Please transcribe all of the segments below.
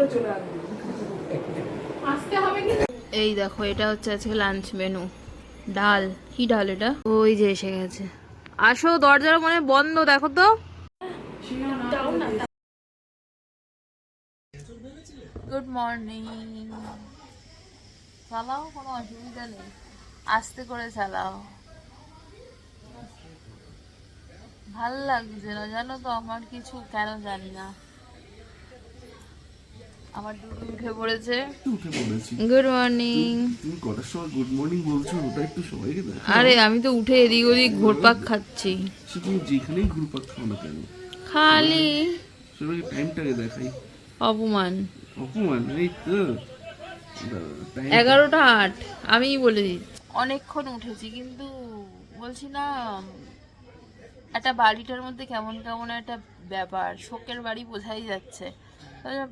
করে চলে আসবে। আসতে হবে কি এই দেখো এটা হচ্ছে আজকে লাঞ্চ মেনু ডাল কি ডাল এটা? ওই যে এসে গেছে। আসো দরজাটা মনে বন্ধ দেখো তো। গুড মর্নিং চালাও কোনো অসুবিধা নেই। আস্তে করে চালাও। ভালো লাগছে না জানো তো আমার কিছু কেন জানি না। আমার দুধ উঠে পড়েছে। উঠে পড়েছি। গুড মর্নিং তুমি কটার সময় গুড মর্নিং বলছো? ওটা একটু সবাইকে দেখো আরে আমি তো উঠে এদিক ওদিক ঘোরপাক খাচ্ছি। সে তুমি যেখানেই ঘুরপাক খাও না কেন? খালি সবাইকে টাইমটাকে দেখাই। অপমান। অপমান? এই তো। এগারোটা আট আমিই বলে দিচ্ছি। অনেকক্ষণ উঠেছি কিন্তু বলছি না একটা বাড়িটার মধ্যে কেমন কেমন একটা ব্যাপার শোকের বাড়ি বোঝাই যাচ্ছে।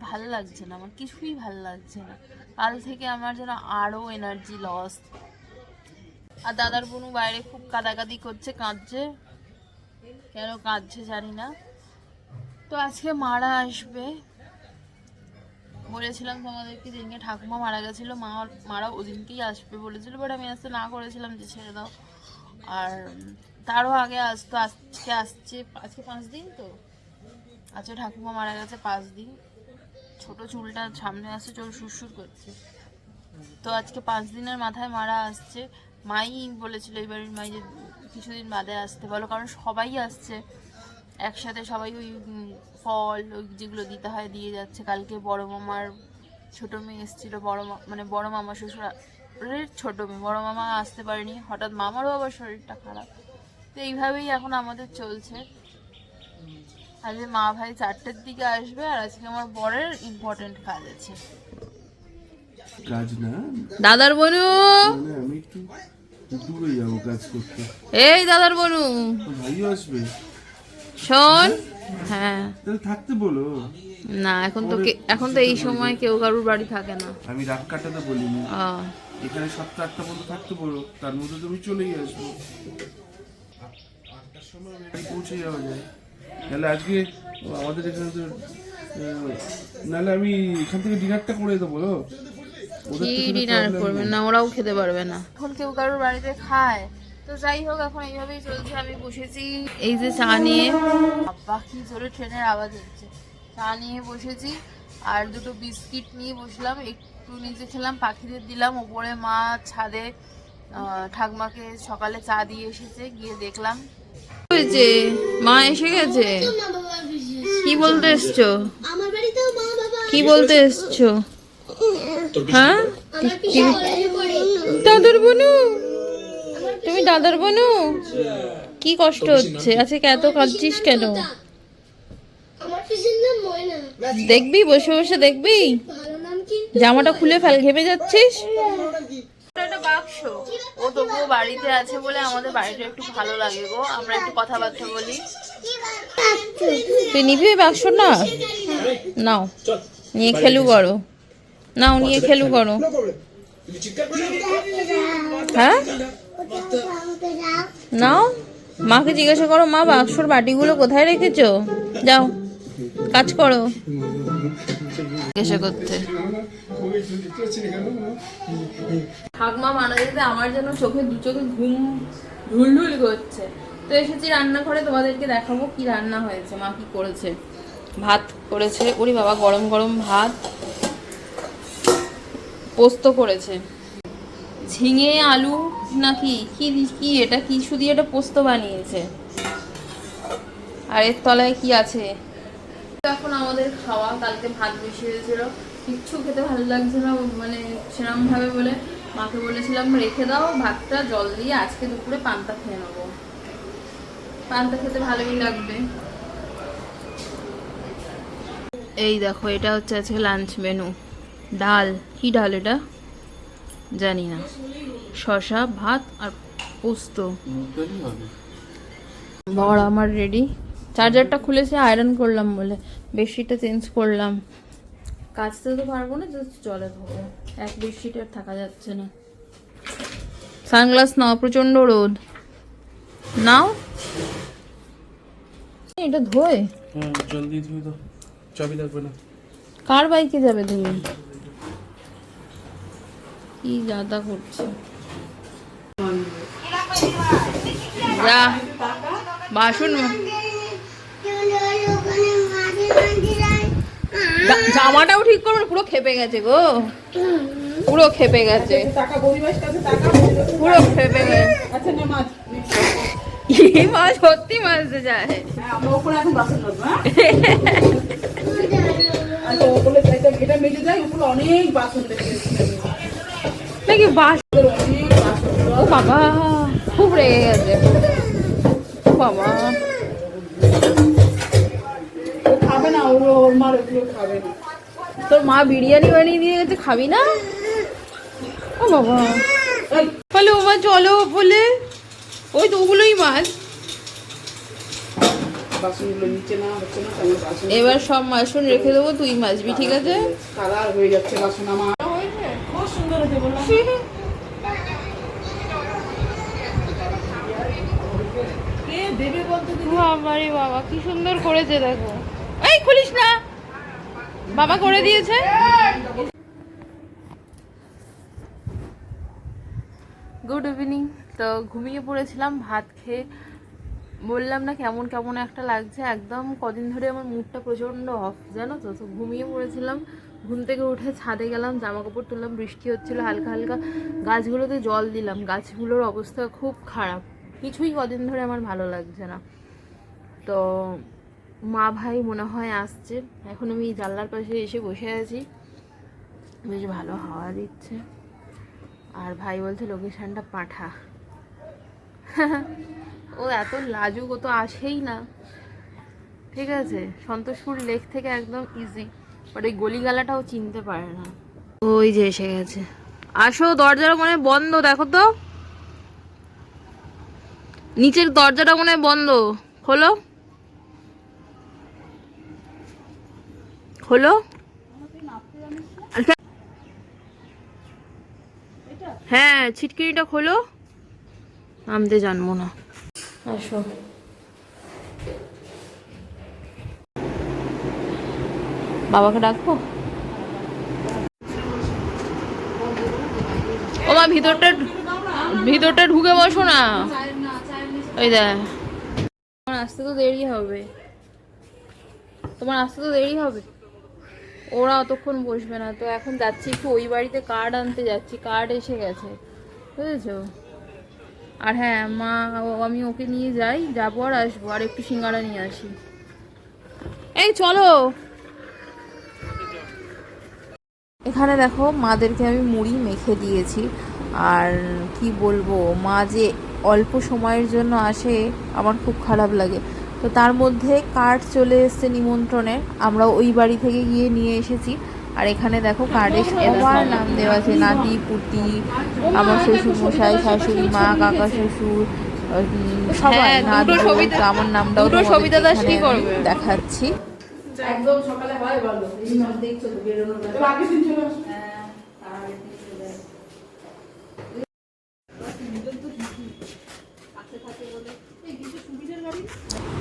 ভালো লাগছে না, আমার কিছুই ভালো লাগছে না। কাল থেকে আমার যেন আরও এনার্জি লস আর দাদার বোনু বাইরে খুব কাদাকাদি করছে, কাঁদছে। কেন কাঁদছে জানি না। তো আজকে মারা আসবে। বলেছিলাম তোমাদেরকে যেদিনকে ঠাকুমা মারা গেছিল, মা মারা ওদিনকেই আসবে বলেছিল বাট আমি আসতে না করেছিলাম যে ছেড়ে দাও। আর তারও আগে আসতো আজকে আসছে, আজকে পাঁচ দিন তো? আজকে ঠাকুমা মারা গেছে পাঁচ দিন। ছোট চুলটা সামনে আসছে, চুল সুরসুর করছে। তো আজকে পাঁচ দিনের মাথায় মারা আসছে। মাই বলেছিল এই বাড়ির মাই যে কিছুদিন বাদে আসতে বলো, কারণ সবাই আসছে। একসাথে সবাই ওই ফল, ওই যেগুলো দিতে হয় দিয়ে যাচ্ছে। কালকে বড় মামার ছোট মেয়ে এসেছিল, বড় মানে বড় মামা শ্বশুরের ছোট মেয়ে, বড় মামা আসতে পারেনি। হঠাৎ মামারও আবার শরীরটা খারাপ। তো এইভাবেই এখন আমাদের চলছে। আজকে মা ভাই চারটের দিকে আসবে আর আজকে আমার বরের ইম্পর্টেন্ট কাজ আছে। কাজ না? দাদার বনু! মানে আমি একটু দূরে যাব কাজ করতে। এই দাদার বনু! ভাইও আসবে। শোন। হ্যাঁ? তাহলে থাকতে বলো। না এখন তো এখন তো এই সময় কেউ কারুর বাড়ি থাকে না। আমি রাত কাটাতে বলিনি। এখানে সাতটা আটটা পর্যন্ত থাকতে বলো। তার মধ্যে তুমি চলেই আসব। আটটার সময় আমি পৌঁছে যাওয়া যায়। নাহলে আজকে আমাদের এখানে তো নাহলে আমি এখান থেকে ডিনারটা করে দেবো বলো কি তো ডিনার করবে? না ওরাও খেতে পারবে না। এখন কেউ কারোর বাড়িতে খায়। তো যাই হোক এখন এইভাবেই চলছে। আমি বসেছি এই যে চা নিয়ে। বাবা কি জোরে ট্রেনের আওয়াজ হচ্ছে। চা নিয়ে বসেছি আর দুটো বিস্কিট নিয়ে বসলাম। একটু নিচে খেলাম পাখিদের দিলাম। ওপরে মা ছাদে আহ, ঠাকমাকে সকালে চা দিয়ে এসেছে গিয়ে দেখলাম। হয়েছে? মা এসে গেছে? কি বলতে এসছো? কি বলতে এসছো? হ্যাঁ? দাদার বনু? তুমি দাদার বনু? কি কষ্ট হচ্ছে? আজকে এত কাঁদছিস কেন? দেখবি, বসে বসে দেখবি? জামাটা খুলে ফেল, ঘেমে যাচ্ছিস? বাক্স। ও তবুও বাড়িতে আছে বলে আমাদের বাড়িটা একটু ভালো লাগে গো। আমরা একটু কথাবার্তা বলি। তুই নিবি বাক্স না? নাও নিয়ে খেলু করো। নাও নিয়ে খেলু করো। হ্যাঁ? নাও মাকে জিজ্ঞাসা করো মা বাক্সর বাটিগুলো কোথায় রেখেছো? যাও কাজ করো। জিজ্ঞাসা করতে। ঠাকমা মারা যেতে আমার যেন চোখে দু চোখে ঘুম ঢুলঢুল করছে। তো এসেছি রান্নাঘরে, তোমাদেরকে দেখাবো কি রান্না হয়েছে, মা কি করেছে। ভাত করেছে, ওরে বাবা, গরম গরম ভাত। পোস্ত করেছে। ঝিঙে, আলু, নাকি কি কি এটা কিছু দিয়ে এটা পোস্ত বানিয়েছে। আর এর তলায় কি আছে? এখন আমাদের খাওয়া, কালকে ভাত বসিয়েছিল কিচ্ছু খেতে ভালো লাগছে না মানে সেরকম ভাবে বলে মাকে বলেছিলাম, রেখে দাও ভাতটা, জল দিয়ে আজকে দুপুরে পান্তা খেয়ে নেব। পান্তা খেতে ভালোই লাগবে। এই দেখো, এটা হচ্ছে আজকে লাঞ্চ মেনু ডাল, কি ডাল এটা? জানি না। শশা ভাত আর পোস্ত। বড় আমার রেডি চার্জারটা খুলেছে আয়রন করলাম বলে। বেডশিটটা চেঞ্জ করলাম। কাচতে তো পারব না জাস্ট জলে ধোবো। এক বেডশিট আর থাকা যাচ্ছে না। সানগ্লাস নাও প্রচণ্ড রোদ। নাও। এটা ধোয়? হ্যাঁ জলদি ধুয়ে দাও। চাবি লাগবে না। কার বাইকে যাবে তুমি? কি যাতা করছে। যা বাসন জামাটাও ঠিক করবে পুরো খেপে গেছে গো। পুরো খেপে গেছে। পুরো খেপে গেছে। মাছ সত্যি মাছতে যায় বাস বাবা, খুব রেগে গেছে। বাবা। খাবে না ওর ওর মার ওগুলো খাবে না। তোর মা বিরিয়ানি বানিয়ে দিয়ে গেছে খাবি না? ও বাবা। বলে ও মা চলো বলে ওই তো ওগুলোই মাছ। এবার সব মাশরুম রেখে দেবো তুই মাছবি ঠিক আছে? কালার হয়ে যাচ্ছে বাসন আমার। খুব সুন্দর হয়েছে বললাম বাবা কি সুন্দর করেছে দেখো। এই খুলিস না। বাবা করে দিয়েছে। গুড ইভিনিং তো ঘুমিয়ে পড়েছিলাম, ভাত খেয়ে বললাম না কেমন কেমন একটা লাগছে। একদম কদিন ধরে আমার মুডটা প্রচণ্ড অফ জানো তো? তো ঘুমিয়ে পড়েছিলাম, ঘুম থেকে উঠে ছাদে গেলাম জামা কাপড় তুললাম, বৃষ্টি হচ্ছিল, হালকা হালকা গাছগুলোতে জল দিলাম। গাছগুলোর অবস্থা খুব খারাপ। কিছুই কদিন ধরে আমার ভালো লাগছে না। তো মা ভাই মনে হয় আসছে। এখন আমি জানলার পাশে এসে বসে আছি। বেশ ভালো হাওয়া দিচ্ছে। আর ভাই বলছে লোকেশানটা পাঠা। ও এত লাজুক, ও তো আসেই না। ঠিক আছে, সন্তোষপুর লেক থেকে একদম ইজি বাট ওই গলিগালাটাও চিনতে পারে না। ওই যে এসে গেছে। আসো, দরজাটা মনে বন্ধ, দেখো তো। নিচের দরজাটা মনে বন্ধ। খোলো। খোলো হ্যাঁ ছিটকিনিটা খোলো। নামতে জানব না। আসো। বাবাকে ডাকবো? ও মা, ভিতরটা ভিতরটা ঢুকে বসো না। ওই দেখ। আসতে তো দেরি হবে। তোমার আসতে তো দেরি হবে। ওরা অতক্ষণ বসবে না। তো এখন যাচ্ছি একটু ওই বাড়িতে কার্ড আনতে যাচ্ছি। কার্ড এসে গেছে। বুঝেছ? আর হ্যাঁ মা, আমি ওকে নিয়ে যাই। যাব আর আসব। আর একটু সিঙ্গারা নিয়ে আসি। এই চলো। এখানে দেখো, মাদেরকে আমি মুড়ি মেখে দিয়েছি। আর কি বলব, মা যে অল্প সময়ের জন্য আসে, আমার খুব খারাপ লাগে। তো তার মধ্যে কার্ড চলে এসছে নিমন্ত্রণের আমরা ওই বাড়ি থেকে গিয়ে নিয়ে এসেছি। আর এখানে দেখো কার্ডে সবার নাম দেওয়া আছে নাতি পুতি আমার শ্বশুর মশাই শাশুড়ি মা কাকা শ্বশুর সবাই। নাতি আমার নামটাও দেখাচ্ছি। একদম সকালে হয় ভালো দেখছ তো বেরোনোর বেলা। আগের দিন চলে আসো।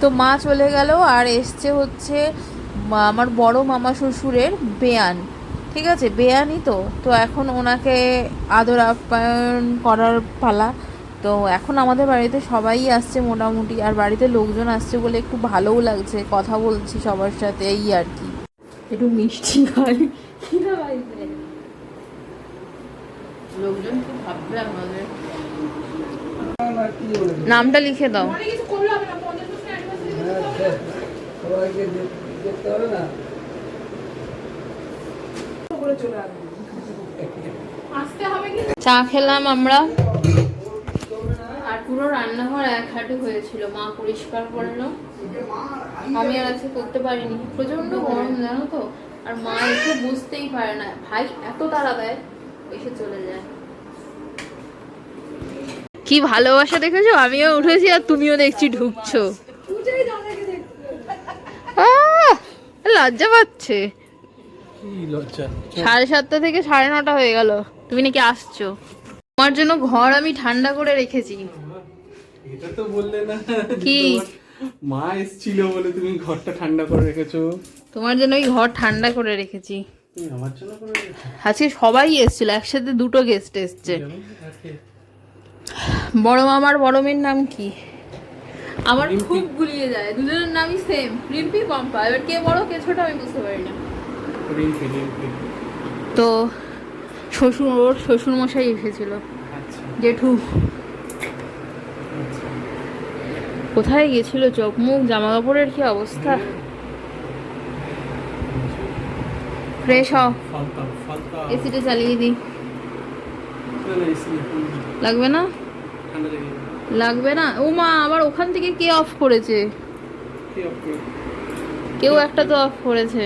তো মা চলে গেল আর এসছে হচ্ছে আমার বড় মামা শ্বশুরের বেয়ান ঠিক আছে? বেয়ানই তো। তো এখন ওনাকে আদর আপ্যায়ন করার পালা। তো এখন আমাদের বাড়িতে সবাই আসছে মোটামুটি আর বাড়িতে লোকজন আসছে বলে একটু ভালোও লাগছে কথা বলছি সবার সাথে এই আর কি। একটু মিষ্টি খাই লোকজন কি ভাববে আমাদের। নামটা লিখে দাও অনেক কিছু করলে হবে না, পঞ্চাশ বছর আসবে। আসতে হবে কি চা খেলাম আমরা। আর পুরো রান্নাঘর এক হাঁটু হয়েছিল। মা পরিষ্কার করল। আমি আর আজকে করতে পারিনি। প্রচণ্ড গরম জানো তো? আর মা এসে বুঝতেই পারে না। ভাই এত তাড়া দেয় এসে চলে যায়। কি ভালোবাসা দেখেছ? আমিও উঠেছি আর তুমিও দেখছি ঢুকছো। লজ্জা পাচ্ছে। সাড়ে সাতটা থেকে সাড়ে নটা হয়ে গেল। তুমি নাকি আসছো? তোমার জন্য ঘর আমি ঠান্ডা করে রেখেছি। এটা তো বললে না। কি? মা এসেছিল বলে তুমি ঘরটা ঠান্ডা করে রেখেছো। তোমার জন্য ওই ঘর ঠান্ডা করে রেখেছি। আজকে সবাই এসেছিল একসাথে দুটো গেস্ট এসছে। বড় মামার বড় মেয়ের নাম কি? আমার খুব গুলিয়ে যায়। দুজনের নামই সেম রিম্পি পম্পা। এবার কে বড় কে ছোট আমি বুঝতে পারি না। রিম্পি রিম্পি। তো শ্বশুর ওর শ্বশুর মশাই এসেছিল। আচ্ছা। জেঠু। কোথায় গেছিল চোখ মুখ জামা কাপড়ের কি অবস্থা? ফ্রেশ হও এসিটা চালিয়ে দিই লাগবে না? ঠান্ডা। লাগবে না? ও মা আবার ওখান থেকে কে অফ করেছে? কেউ একটা তো অফ করেছে।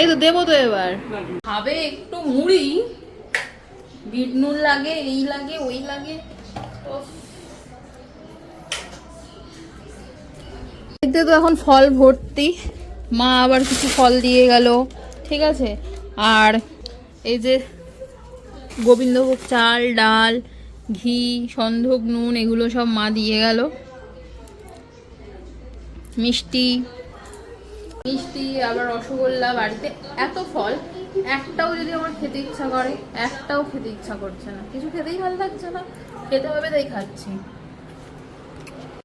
এই তো দেবো তো এবার। খাবে একটু মুড়ি। বিট নুন লাগে এই লাগে ওই লাগে। তো এখন ফল ভর্তি। মা আবার কিছু ফল দিয়ে গেল। ঠিক আছে? আর এই যে গোবিন্দভোগ চাল, ডাল, ঘি, সন্ধক, নুন, এগুলো সব মা দিয়ে গেল। মিষ্টি। মিষ্টি, আবার রসগোল্লা বাড়িতে। এত ফল, একটাও যদি আমার খেতে ইচ্ছা করে, একটাও খেতে ইচ্ছা করছে না। কিছু খেতেই ভালো লাগছে না। খেতে হবে তাই খাচ্ছি।